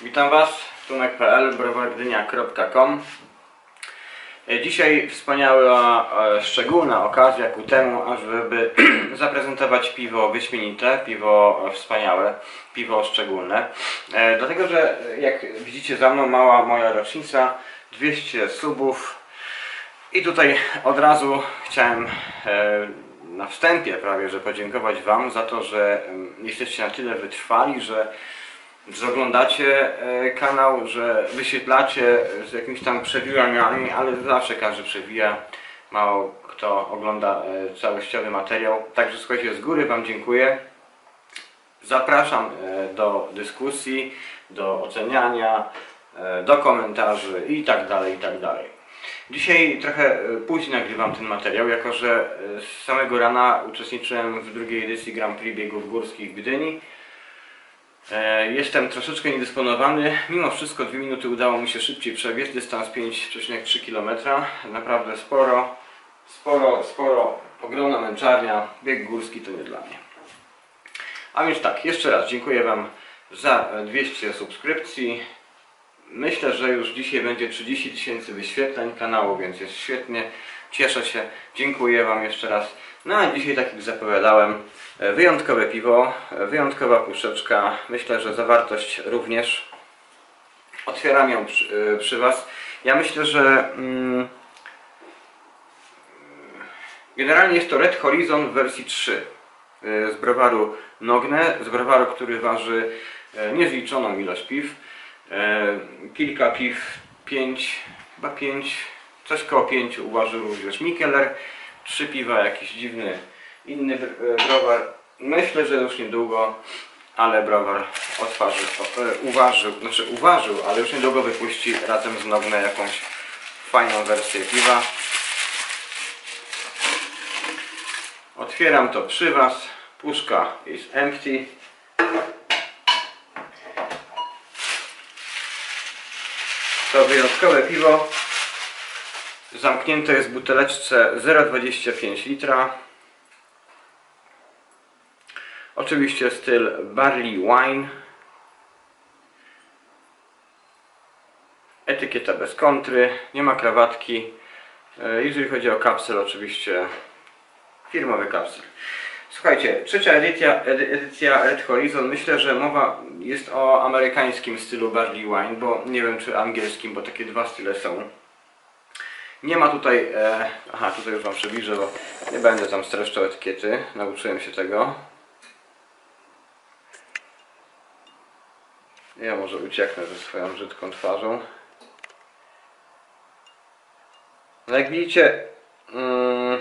Witam Was, tunek.pl, browargdynia.com E, Dzisiaj wspaniała, e, szczególna okazja ku temu, ażeby zaprezentować piwo wyśmienite, piwo e, wspaniałe, piwo szczególne. Dlatego, że jak widzicie za mną mała moja rocznica, 200 subów i tutaj od razu chciałem na wstępie prawie, że podziękować Wam za to, że em, jesteście na tyle wytrwali, że że oglądacie e, kanał, że wyświetlacie z jakimiś tam przewijaniami, ale zawsze każdy przewija. Mało kto ogląda e, całościowy materiał. Także słuchajcie, z góry Wam dziękuję. Zapraszam e, do dyskusji, do oceniania, do komentarzy i tak dalej, i tak dalej. Dzisiaj trochę później nagrywam ten materiał, jako że z samego rana uczestniczyłem w drugiej edycji Grand Prix biegów górskich w Gdyni. E, Jestem troszeczkę niedysponowany. Mimo wszystko dwie minuty udało mi się szybciej przebiec. Dystans 5,3 km. Naprawdę sporo, sporo, sporo. Ogromna męczarnia. Bieg górski to nie dla mnie. A więc tak, jeszcze raz dziękuję Wam za e, 200 subskrypcji. Myślę, że już dzisiaj będzie 30 tysięcy wyświetleń kanału, więc jest świetnie. Cieszę się. Dziękuję Wam jeszcze raz. No a dzisiaj, tak jak zapowiadałem, e, wyjątkowe piwo, e, wyjątkowa puszeczka. Myślę, że zawartość również. Otwieram ją przy, e, przy Was. Ja myślę, że mm, generalnie jest to Red Horizon w wersji 3 e, z browaru Nogne, z browaru, który waży niezliczoną ilość piw. Kilka piw, 5, chyba 5, coś koło 5 uważył również Mikkeller. Trzy piwa, jakiś dziwny inny e, browar. Myślę, że już niedługo, ale browar otwarzy, o, e, uważył, znaczy uważył, ale już niedługo wypuści razem z Nogne jakąś fajną wersję piwa. Otwieram to przy Was. Puszka jest empty. To wyjątkowe piwo. Zamknięte jest w buteleczce 0,25 litra. Oczywiście styl barley wine. Etykieta bez kontry, nie ma krawatki. E, Jeżeli chodzi o kapsel, oczywiście firmowy kapsel. Słuchajcie, trzecia edycja, edy- edycja Red Horizon. Myślę, że mowa jest o amerykańskim stylu barley wine, bo nie wiem czy angielskim, bo takie dwa style są. Nie ma tutaj, e, aha tutaj już Wam przybliżę, bo nie będę tam streszczał etykiety, nauczyłem się tego. Ja może ucieknę ze swoją brzydką twarzą. No jak widzicie, mm,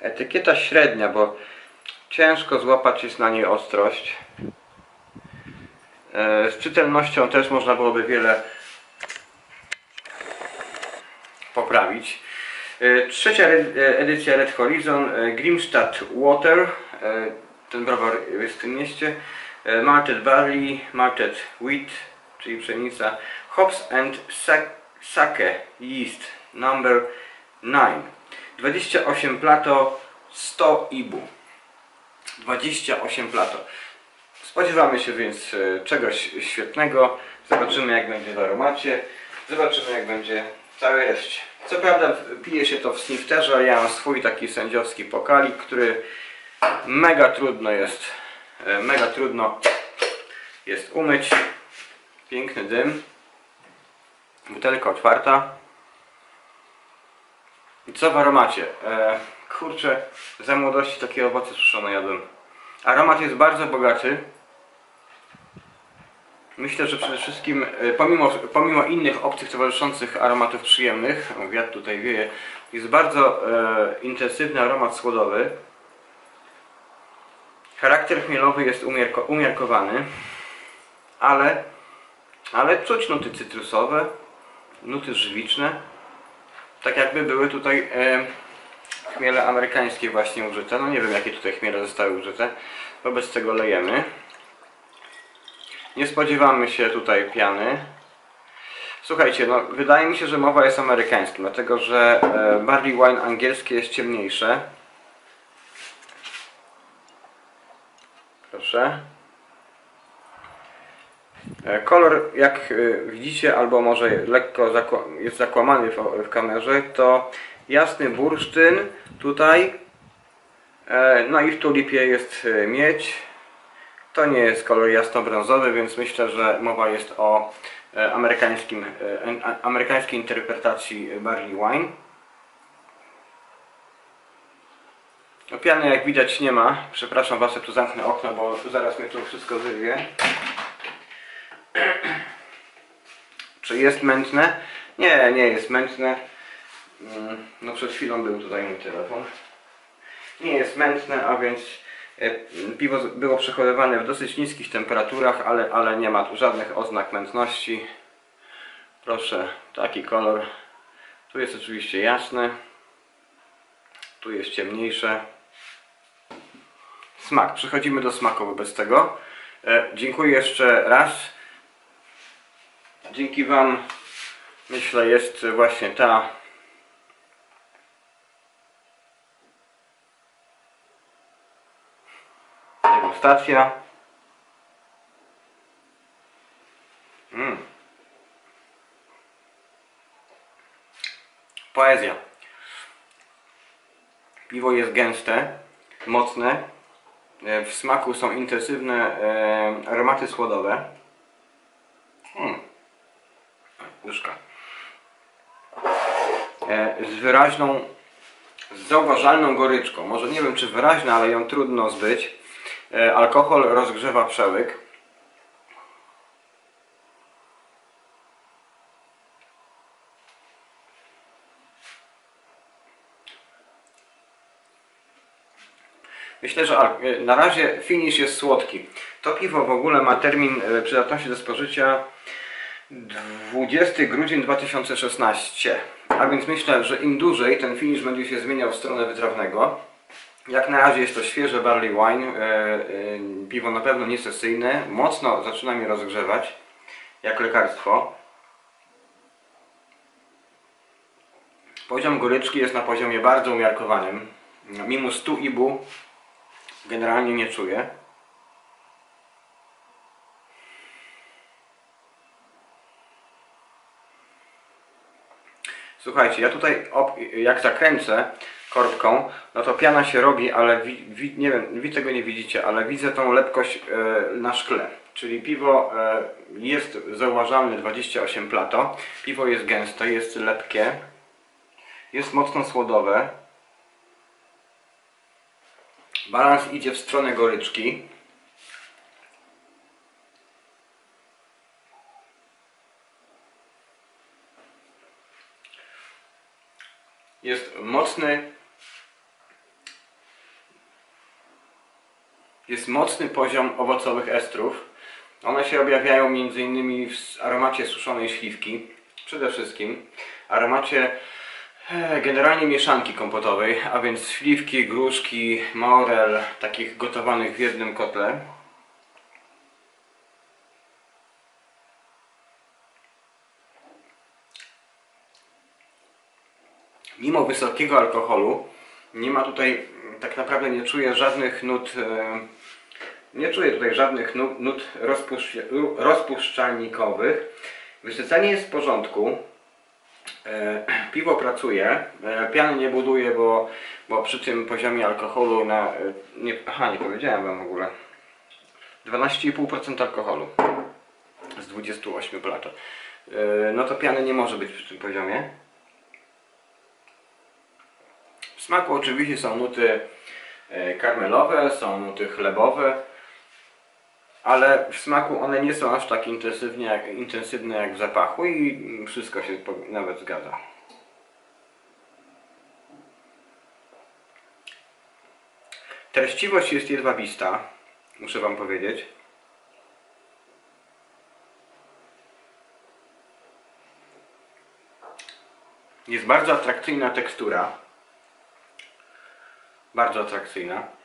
etykieta średnia, bo ciężko złapać jest na niej ostrość. E, z czytelnością też można byłoby wiele poprawić. E, Trzecia e, edycja Red Horizon, e, Grimstad Water, ten browar jest w tym mieście, Malted Barley, Malted Wheat, czyli pszenica, Hops and Sa- Sake Yeast number 9, 28 plato, 100 ibu, 28 plato. Spodziewamy się więc czegoś świetnego. Zobaczymy jak będzie w aromacie. Zobaczymy jak będzie całej reszcie. Co prawda pije się to w snifterze, ja mam swój taki sędziowski pokalik, który mega trudno jest e, mega trudno jest umyć. Piękny dym. Butelka otwarta. I co w aromacie? E, kurczę, za młodości takie owoce suszone jadłem. Aromat jest bardzo bogaty. Myślę, że przede wszystkim, e, pomimo, pomimo innych obcych towarzyszących aromatów przyjemnych, wiatr tutaj wieje, jest bardzo e, intensywny aromat słodowy. Charakter chmielowy jest umiarko, umiarkowany, ale, ale czuć nuty cytrusowe, nuty żywiczne, tak jakby były tutaj e, chmiele amerykańskie właśnie użyte. No nie wiem jakie tutaj chmiele zostały użyte. Wobec tego lejemy. Nie spodziewamy się tutaj piany. Słuchajcie, no wydaje mi się, że mowa jest o amerykańskim, dlatego że e, barley wine angielskie jest ciemniejsze. Proszę. E, Kolor, jak e, widzicie, albo może lekko jest zakłamany w, kamerze, to jasny bursztyn tutaj, no i w tulipie jest miedź. To nie jest kolor jasno-brązowy, więc myślę, że mowa jest o e, amerykańskim, e, amerykańskiej interpretacji barley wine. Piany jak widać nie ma. Przepraszam was, tu zamknę okno, bo zaraz mnie tu wszystko wyrwie. Czy jest mętne? Nie, nie jest mętne. Mm, No przed chwilą był tutaj mój telefon. Nie jest mętne, a więc piwo z- było przechowywane w dosyć niskich temperaturach, ale, ale nie ma tu żadnych oznak mętności. Proszę, taki kolor. Tu jest oczywiście jasny. Tu jest ciemniejsze. Smak. Przechodzimy do smaku wobec tego. E, dziękuję jeszcze raz. Dzięki Wam myślę jest właśnie ta degustacja. Mm. Poezja. Piwo jest gęste, mocne. E, W smaku są intensywne e, aromaty słodowe. Mm. Łyżka. E, z wyraźną, z zauważalną goryczką. Może nie wiem czy wyraźna, ale ją trudno zbyć. E, alkohol rozgrzewa przełyk. Myślę, że e, na razie finish jest słodki. To piwo w ogóle ma termin e, przydatności do spożycia 20 grudzień 2016. A więc myślę, że im dłużej ten finish będzie się zmieniał w stronę wytrawnego. Jak na razie jest to świeże barley wine. E, e, piwo na pewno niesesyjne. Mocno zaczyna mnie rozgrzewać. Jak lekarstwo. Poziom goryczki jest na poziomie bardzo umiarkowanym. Mimo 100 ibu generalnie nie czuję. Słuchajcie, ja tutaj jak zakręcę korbką, no to piana się robi, ale wi- wi- nie wiem, wy tego nie widzicie, ale widzę tą lepkość e, na szkle. Czyli piwo e, jest zauważalne 28 plato, piwo jest gęste, jest lepkie, jest mocno słodowe. Balans idzie w stronę goryczki. Jest mocny. Jest mocny poziom owocowych estrów. One się objawiają m.in. w aromacie suszonej śliwki. Przede wszystkim aromacie e, generalnie mieszanki kompotowej, a więc śliwki, gruszki, morel, takich gotowanych w jednym kotle. Mimo wysokiego alkoholu nie ma tutaj, tak naprawdę nie czuję żadnych nut, e, nie czuję tutaj żadnych nut, rozpuszcz, rozpuszczalnikowych. Wysycenie jest w porządku. E, Piwo pracuje, e, piany nie buduje, bo, bo przy tym poziomie alkoholu na... e, Nie, aha, nie powiedziałem wam w ogóle. 12,5% alkoholu z 28 plato. E, No to piany nie może być przy tym poziomie. W smaku oczywiście są nuty karmelowe, są nuty chlebowe, ale w smaku one nie są aż tak intensywnie, jak, intensywne jak w zapachu i wszystko się nawet zgadza. Treściwość jest jedwabista, muszę Wam powiedzieć. Jest bardzo atrakcyjna tekstura. Bardzo atrakcyjna.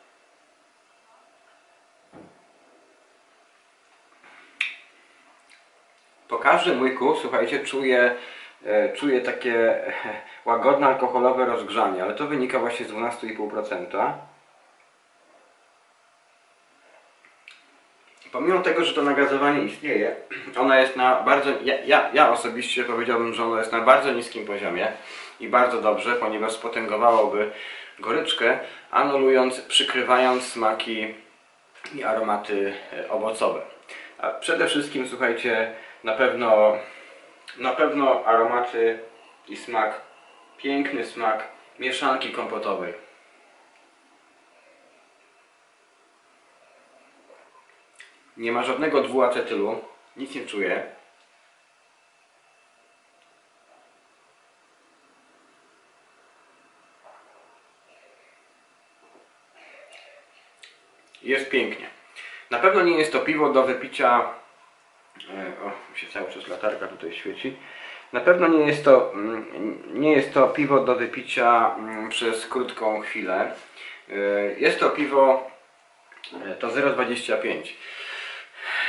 Po każdym łyku, słuchajcie, czuję, e, czuję takie e, łagodne alkoholowe rozgrzanie, ale to wynika właśnie z 12,5%. Pomimo tego, że to nagazowanie istnieje, ona jest na bardzo, ja, ja, ja osobiście powiedziałbym, że ono jest na bardzo niskim poziomie i bardzo dobrze, ponieważ spotęgowałoby goryczkę, anulując, przykrywając smaki i aromaty e, owocowe. A przede wszystkim, słuchajcie, na pewno, na pewno aromaty i smak, piękny smak mieszanki kompotowej. Nie ma żadnego dwuacetylu, nic nie czuję. Jest pięknie. Na pewno nie jest to piwo do wypicia. O, się cały czas latarka tutaj świeci. Na pewno nie jest to, mm, nie jest to piwo do wypicia mm, przez krótką chwilę. E, Jest to piwo e, to 0,25.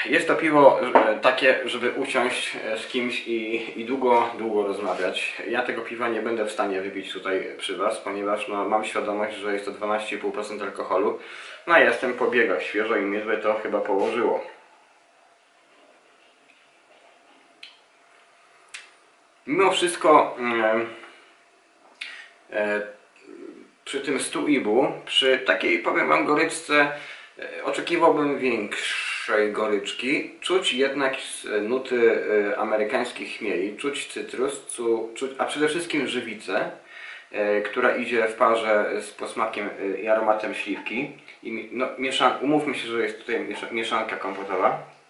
Jest to piwo e, takie, żeby usiąść z kimś i, i długo, długo rozmawiać. Ja tego piwa nie będę w stanie wypić tutaj przy Was, ponieważ no, mam świadomość, że jest to 12,5% alkoholu. No a jestem po biegach świeżo i mnie by to chyba położyło. Mimo wszystko mm, e, przy tym 100 ibu, przy takiej powiem wam goryczce e, oczekiwałbym większej goryczki. Czuć jednak nuty e, amerykańskich chmieli, czuć cytrus, cu, czuć, a przede wszystkim żywicę, e, która idzie w parze z posmakiem e, i aromatem śliwki. I no, mieszan, umówmy się, że jest tutaj miesza, mieszanka kompotowa.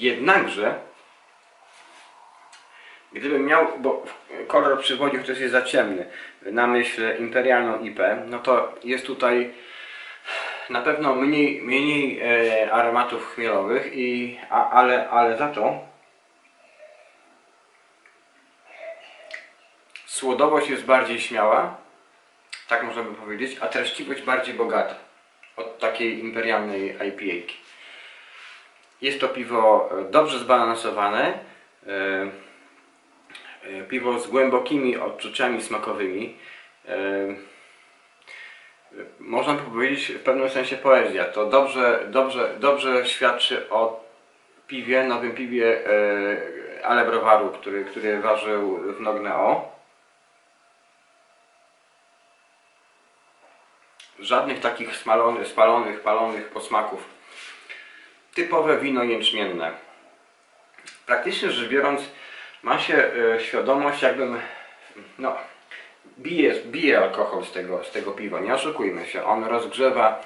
Jednakże, gdybym miał, bo kolor przywodził ktoś jest za ciemny, na myśl imperialną IP, no to jest tutaj na pewno mniej, mniej e, aromatów chmielowych, i, a, ale, ale za to słodowość jest bardziej śmiała, tak można by powiedzieć, a treściwość bardziej bogata od takiej imperialnej IPA. -ki. Jest to piwo e, dobrze zbalansowane. e, e, Piwo z głębokimi odczuciami smakowymi. Można by powiedzieć w pewnym sensie poezja. To dobrze, dobrze, dobrze świadczy o piwie, nowym piwie Ale Browaru, który, który ważył w Nogneo. Żadnych takich spalonych, spalonych, palonych posmaków typowe wino jęczmienne. Praktycznie rzecz biorąc, ma się e, świadomość, jakbym, no, bije, bije alkohol z tego, z tego piwa, nie oszukujmy się. On rozgrzewa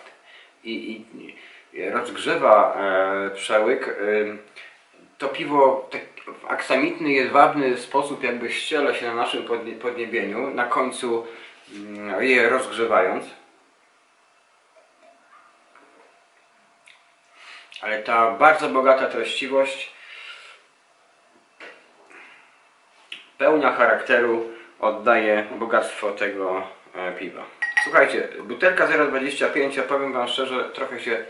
i, i, rozgrzewa e, przełyk. E, to piwo tak, w aksamitny, jedwabny sposób jakby ściela się na naszym podnie, podniebieniu, na końcu mm, je rozgrzewając. Ale ta bardzo bogata treściwość pełnia charakteru oddaje bogactwo tego e, piwa. Słuchajcie, butelka 0,25, ja powiem Wam szczerze, trochę się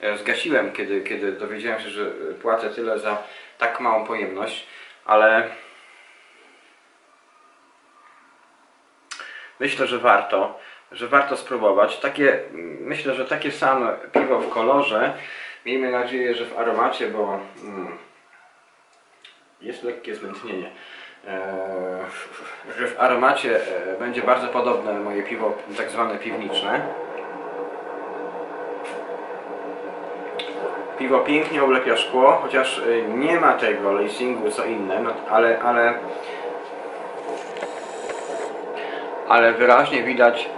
e, zgasiłem, kiedy, kiedy dowiedziałem się, że płacę tyle za tak małą pojemność, ale myślę, że warto, że warto spróbować. Takie, myślę, że takie same piwo w kolorze, miejmy nadzieję, że w aromacie, bo mm, jest lekkie zmętnienie. Eee, że w aromacie e, będzie bardzo podobne moje piwo, tak zwane piwniczne. Piwo pięknie oblepia szkło, chociaż e, nie ma tego lacingu co inne, no, ale, ale, ale wyraźnie widać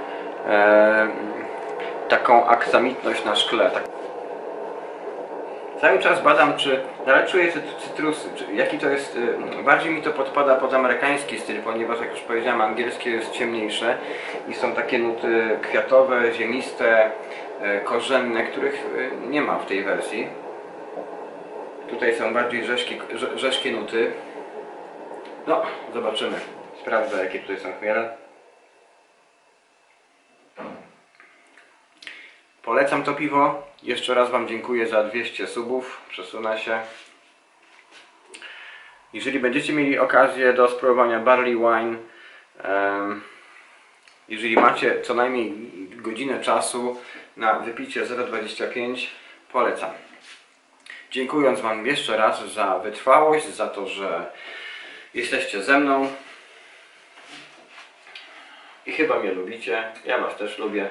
e, taką aksamitność na szkle. Cały czas badam, czy dalej czuję te cytrusy, czy jaki to jest, y, bardziej mi to podpada pod amerykański styl, ponieważ jak już powiedziałem, angielskie jest ciemniejsze i są takie nuty kwiatowe, ziemiste, e, korzenne, których y, nie ma w tej wersji. Tutaj są bardziej rzeźkie, rze- rzeźkie nuty. No, zobaczymy. Sprawdzę, jakie tutaj są chmiele. Polecam to piwo. Jeszcze raz Wam dziękuję za 200 subów. Przesunę się. Jeżeli będziecie mieli okazję do spróbowania Barley Wine Jeżeli macie co najmniej godzinę czasu na wypicie 0,25 polecam. Dziękując Wam jeszcze raz za wytrwałość, za to, że jesteście ze mną i chyba mnie lubicie. Ja Was też lubię.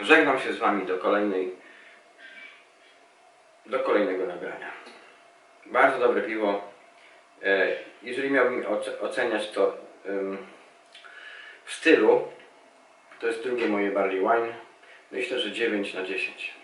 Żegnam się z Wami do kolejnej do kolejnego nagrania. Bardzo dobre piwo. E, Jeżeli miałbym oce- oceniać to w stylu, to jest drugie moje barley wine. Myślę, że 9 na 10.